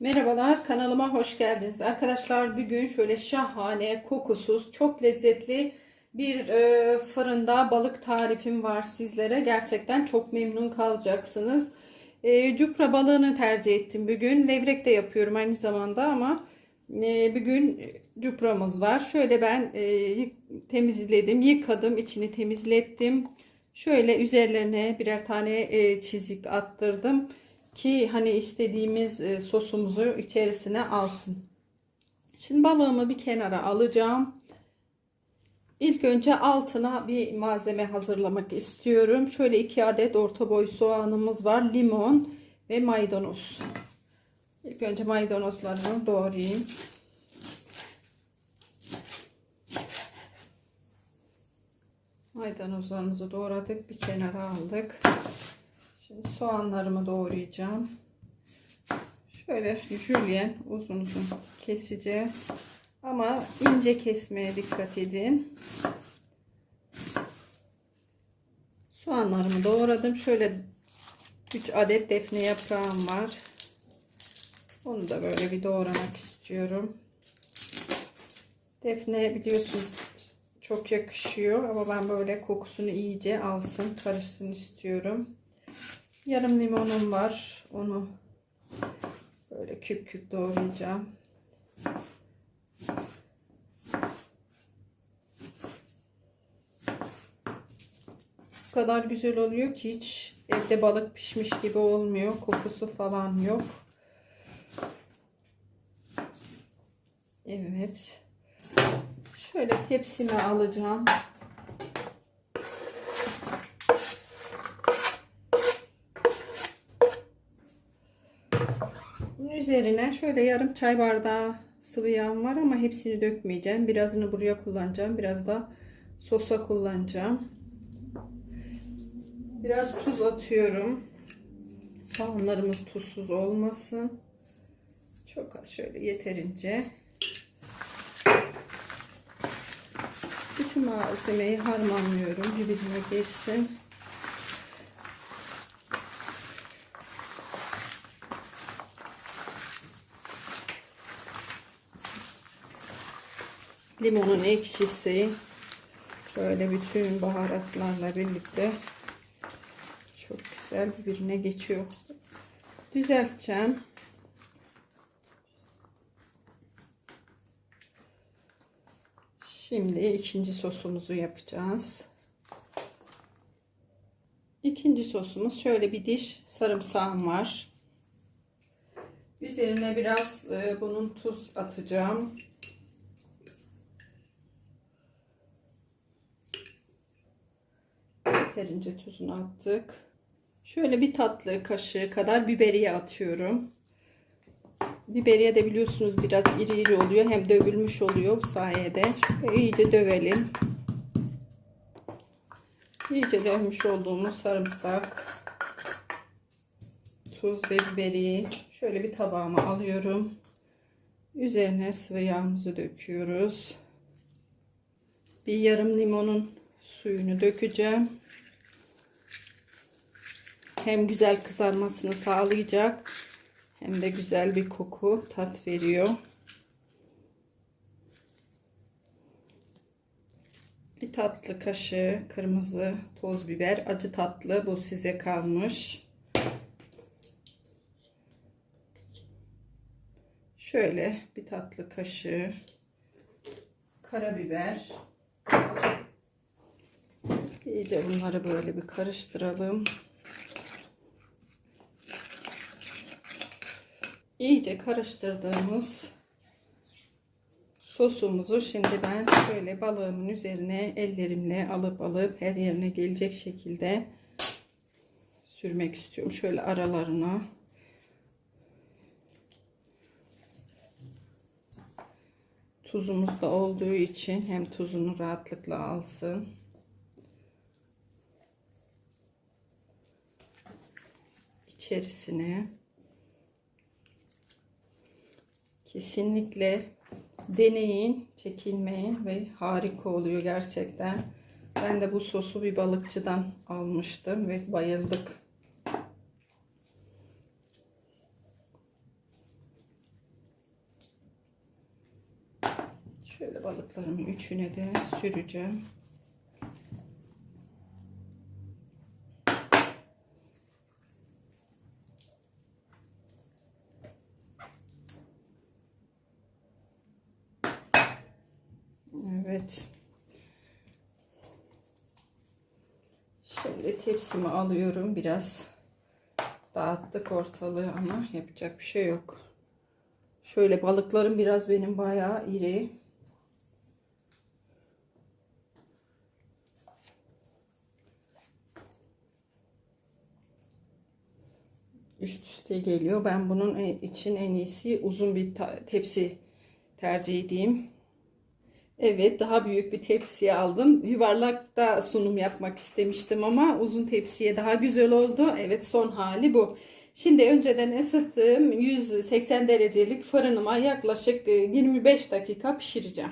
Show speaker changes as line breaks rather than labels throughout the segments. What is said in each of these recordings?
Merhabalar kanalıma hoş geldiniz. Arkadaşlar bugün şöyle şahane, kokusuz, çok lezzetli bir e, fırında balık tarifim var sizlere. Gerçekten çok memnun kalacaksınız. E, cupra balığını tercih ettim bugün. Levrek de yapıyorum aynı zamanda ama e, bugün cupramız var. Şöyle ben e, temizledim, yıkadım, içini temizlettim. Şöyle üzerlerine birer tane e, çizik attırdım ki hani istediğimiz e, sosumuzu içerisine alsın. Şimdi balığımı bir kenara alacağım. İlk önce altına bir malzeme hazırlamak istiyorum. Şöyle iki adet orta boy soğanımız var. Limon ve maydanoz. İlk önce maydanozlarımı doğrayayım. Maydanozlarımızı doğradık. Bir kenara aldık. Şimdi soğanlarımı doğrayacağım. Şöyle jülyen uzun uzun keseceğiz. Ama ince kesmeye dikkat edin. Soğanlarımı doğradım. Şöyle 3 adet defne yaprağım var. Onu da böyle bir doğramak istiyorum. Defne biliyorsunuz çok yakışıyor ama ben böyle kokusunu iyice alsın, karışsın istiyorum. Yarım limonum var. Onu böyle küp küp doğrayacağım. Bu kadar güzel oluyor ki hiç evde balık pişmiş gibi olmuyor. Kokusu falan yok. Evet. Şöyle tepsime alacağım. Bunun üzerine şöyle yarım çay bardağı sıvı yağım var ama hepsini dökmeyeceğim. Birazını buraya kullanacağım. Biraz da sosa kullanacağım. Biraz tuz atıyorum. Soğanlarımız tuzsuz olmasın. Çok az şöyle yeterince. Bütün malzemeyi harmanlıyorum. Birbirine geçsin. Limonun ekşisi böyle bütün baharatlarla birlikte çok güzel birbirine geçiyor. Düzelteceğim. Şimdi ikinci sosumuzu yapacağız. İkinci sosumuz şöyle bir diş sarımsağım var. Üzerine biraz e, bunun tuz atacağım. Yeterince tuzunu attık. Şöyle bir tatlı kaşığı kadar biberiye atıyorum. Biberiye de biliyorsunuz biraz iri iri oluyor. Hem dövülmüş oluyor bu sayede. Şöyle iyice dövelim. İyice dövmüş olduğumuz sarımsak, tuz ve biberiyi şöyle bir tabağıma alıyorum. Üzerine sıvı yağımızı döküyoruz. Bir yarım limonun suyunu dökeceğim. Hem güzel kızarmasını sağlayacak hem de güzel bir koku tat veriyor. Bir tatlı kaşığı kırmızı toz biber acı tatlı bu size kalmış. Şöyle bir tatlı kaşığı karabiber. İyice bunları böyle bir karıştıralım. İyice karıştırdığımız sosumuzu şimdi ben şöyle balığımın üzerine ellerimle alıp alıp her yerine gelecek şekilde sürmek istiyorum. Şöyle aralarına. Tuzumuz da olduğu için hem tuzunu rahatlıkla alsın. içerisine Kesinlikle deneyin, çekinmeyin ve harika oluyor gerçekten. Ben de bu sosu bir balıkçıdan almıştım ve bayıldık. Şöyle balıklarımın üçüne de süreceğim. Evet. Şimdi tepsimi alıyorum. Biraz dağıttık ortalığı ama yapacak bir şey yok. Şöyle balıklarım biraz benim bayağı iri. Üst üste geliyor. Ben bunun en- için en iyisi uzun bir tepsi tercih edeyim. Evet, daha büyük bir tepsiye aldım. Yuvarlakta sunum yapmak istemiştim ama uzun tepsiye daha güzel oldu. Evet, son hali bu. Şimdi önceden ısıttığım 180 derecelik fırınıma yaklaşık e, 25 dakika pişireceğim.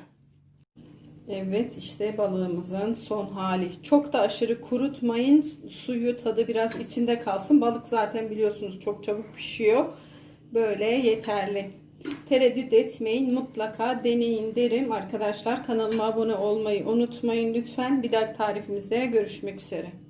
Evet, işte balığımızın son hali. Çok da aşırı kurutmayın. Suyu tadı biraz içinde kalsın. Balık zaten biliyorsunuz çok çabuk pişiyor. Böyle yeterli. Tereddüt etmeyin. Mutlaka deneyin derim. Arkadaşlar kanalıma abone olmayı unutmayın lütfen. Bir dahaki tarifimizde görüşmek üzere.